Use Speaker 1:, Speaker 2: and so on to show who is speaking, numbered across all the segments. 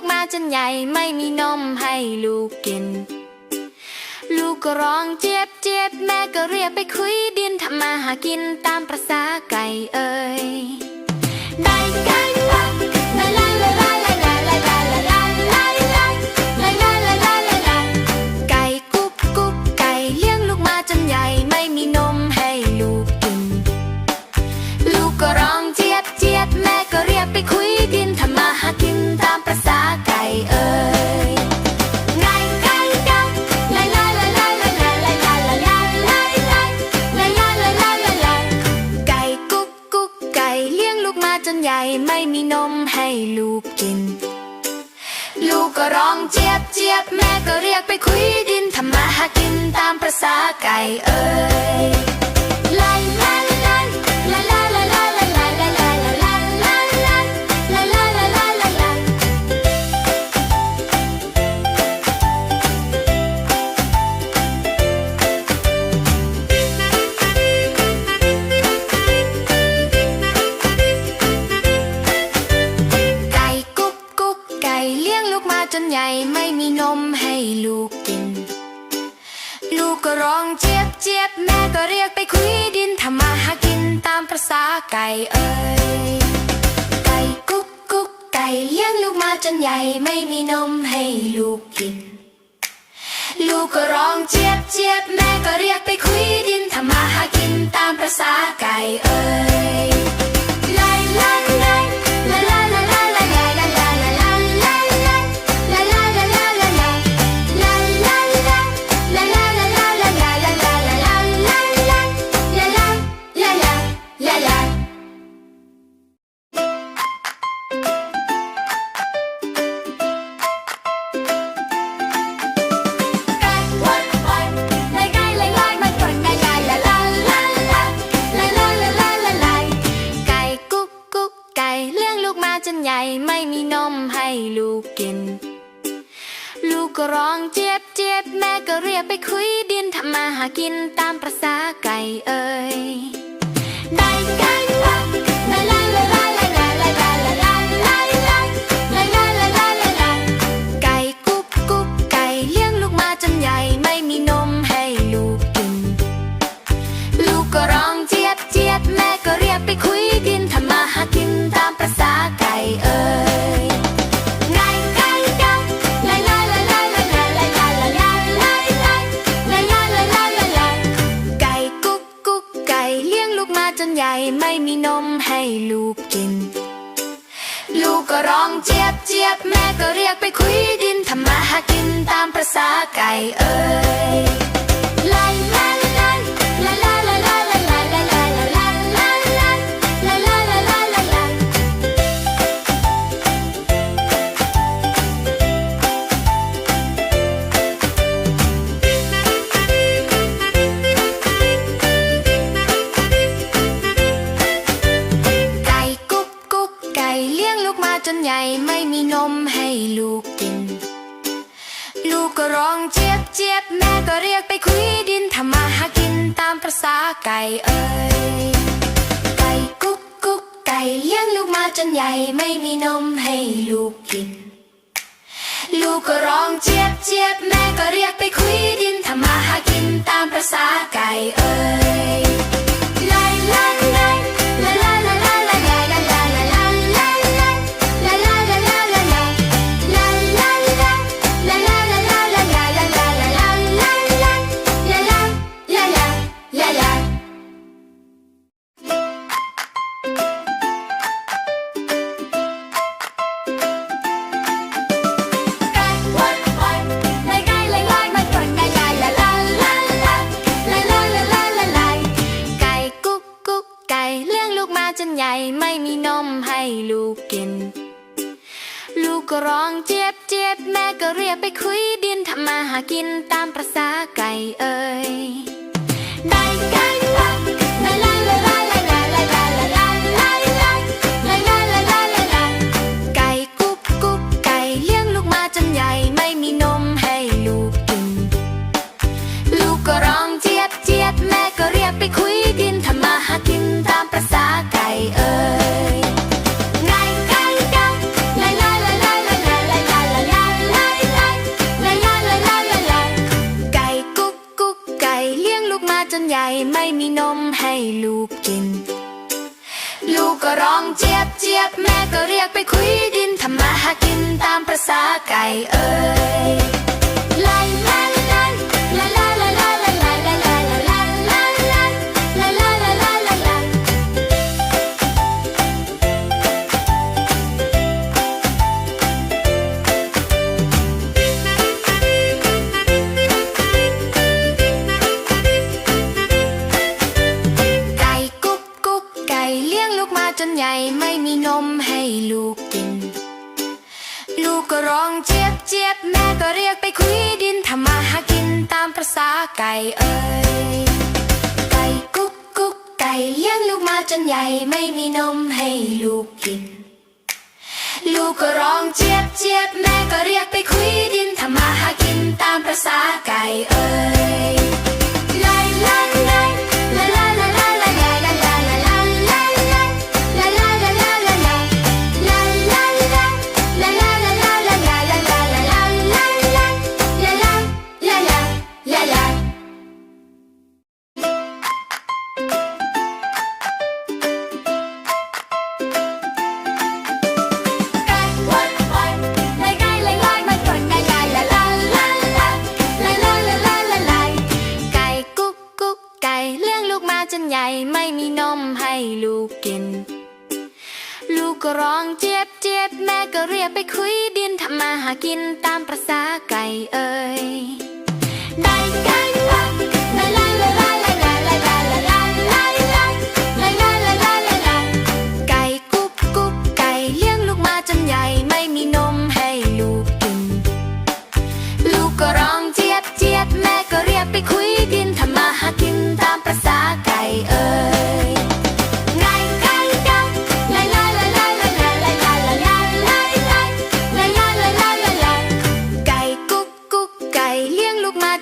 Speaker 1: ูกมาจนใหญ่ไม่มีนมให้ลูกกิน ลูกก็ร้องเจ็บเจ็บแม่ก็เรียกไปคุยดินทำมาหากินตามประษาไก่เอ่ยได้ไก่ปัก ลูกมาจนใหญ่ไม่มีนมให้ลูกกิน ลูกก็ร้องเจี๊ยบเจี๊ยบแม่ก็เรียกไปคุยดินทำมาหากินตามประษาไก่เอ้ย ไก่เอ้ย ไก่กุ๊กกุ๊กไก่เลี้ยงลูกมาจนใหญ่ไม่มีนมให้ลูกกิน ลูกก็ร้องเจี๊ยบเจี๊ยบแม่ก็เรียกไปคุยดินทำมาหากินตามประษาไก่เอ้ยไล่ไล่ไล่ ไปคุยเดียนทำมาหากินตามประษาไก่เอ่ย ไปคุยดินทำมาหากินตามประษาไก่เอ้ย มาจนใหญ่ไม่มีนมให้ลูกกิน ลูกก็ร้องเจี๊ยบเจี๊ยบแม่ก็เรียกไปคุยดินทำมาหากินตามประษาไก่เอ้ย ไก่กุ๊กกุ๊กไก่เลี้ยงลูกมาจนใหญ่ไม่มีนมให้ลูกกิน ลูกก็ร้องเจี๊ยบเจี๊ยบแม่ก็เรียกไปคุย เรียกไปคุยดินทำมาหากินตามประษาไก่เอ่ยได้ไกันละละละละ อยากไปคุยดินทำมาหากินตามประษาไก่เอ้ย ไก่เอ้ย ไก่กุ๊กกุ๊กไก่เลี้ยงลูกมาจนใหญ่ไม่มีนมให้ลูกกิน ลูกก็ร้องเจี๊ยบเจี๊ยบแม่ก็เรียกไปคุยดินทำมาหากินตามประษาไก่เอ้ย จนใหญ่ไม่มีนมให้ลูกกิน ลูกก็ร้องเจ็บเจ็บแม่ก็เรียกไปคุยดินทำมาหากินตามประษาไก่เอ่ยได้ไก่ปัก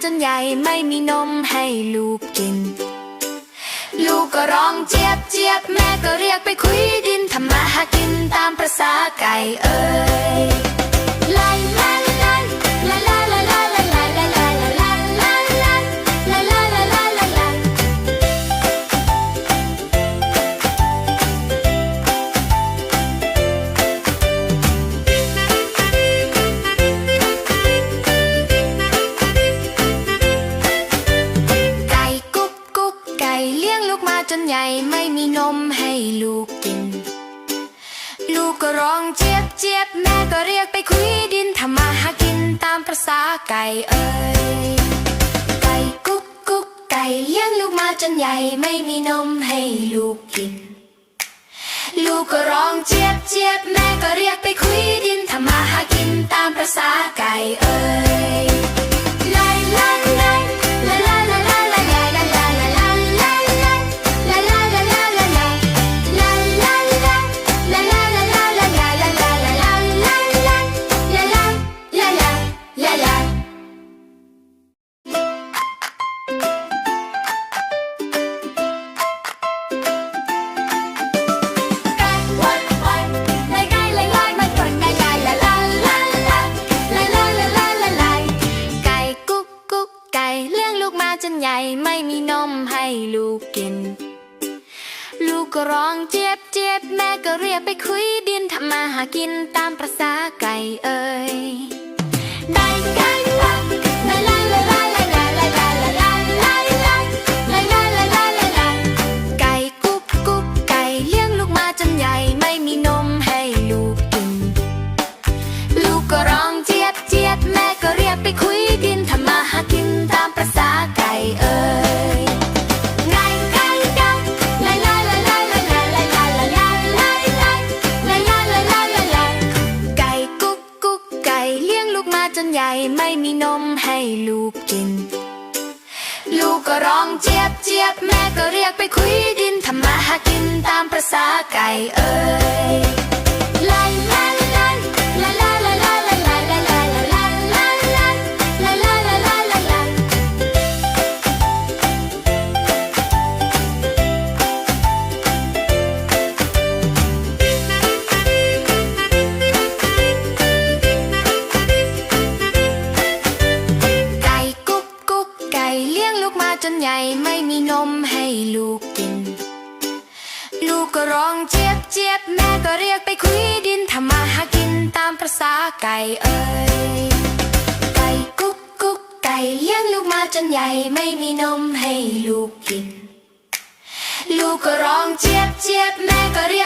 Speaker 1: จนใหญ่ไม่มีนมให้ลูกกิน ลูกก็ร้องเจี๊ยบเจี๊ยบแม่ก็เรียกไปคุยดินทำมาหากินตามประษาไก่เอ้ย รียกไปคุยดินทำมาหากินตามประษาไก่เอ้ย ไก่กุ๊กกุ๊กไก่เลี้ยงลูกมาจนใหญ่ไม่มีนมให้ลูกกิน ลูกก็ร้องเจี๊ยบเจี๊ยบแม่ก็เรียกไปคุยดินทำมาหากินตามประษาไก่เอ้ยไล่ไล่ไล่ ไปคุยเดียนทำมาหากินตามประษาไก่เอ่ย giá cày ơi Lanh la la la la la la la la la la la la la la la la la ลูกก็ร้องเจี๊ยบเจี๊ยบแม่ก็เรียกไปคุยดินทำมาหากินตามประษาไก่เอ้ยไก่กุ๊กกุ๊กไก่เลี้ยงลูกมาจนใหญ่ไม่มีนมให้ลูกกิน ลูกก็ร้องเจี๊ยบเจี๊ยบแม่ก็เรียก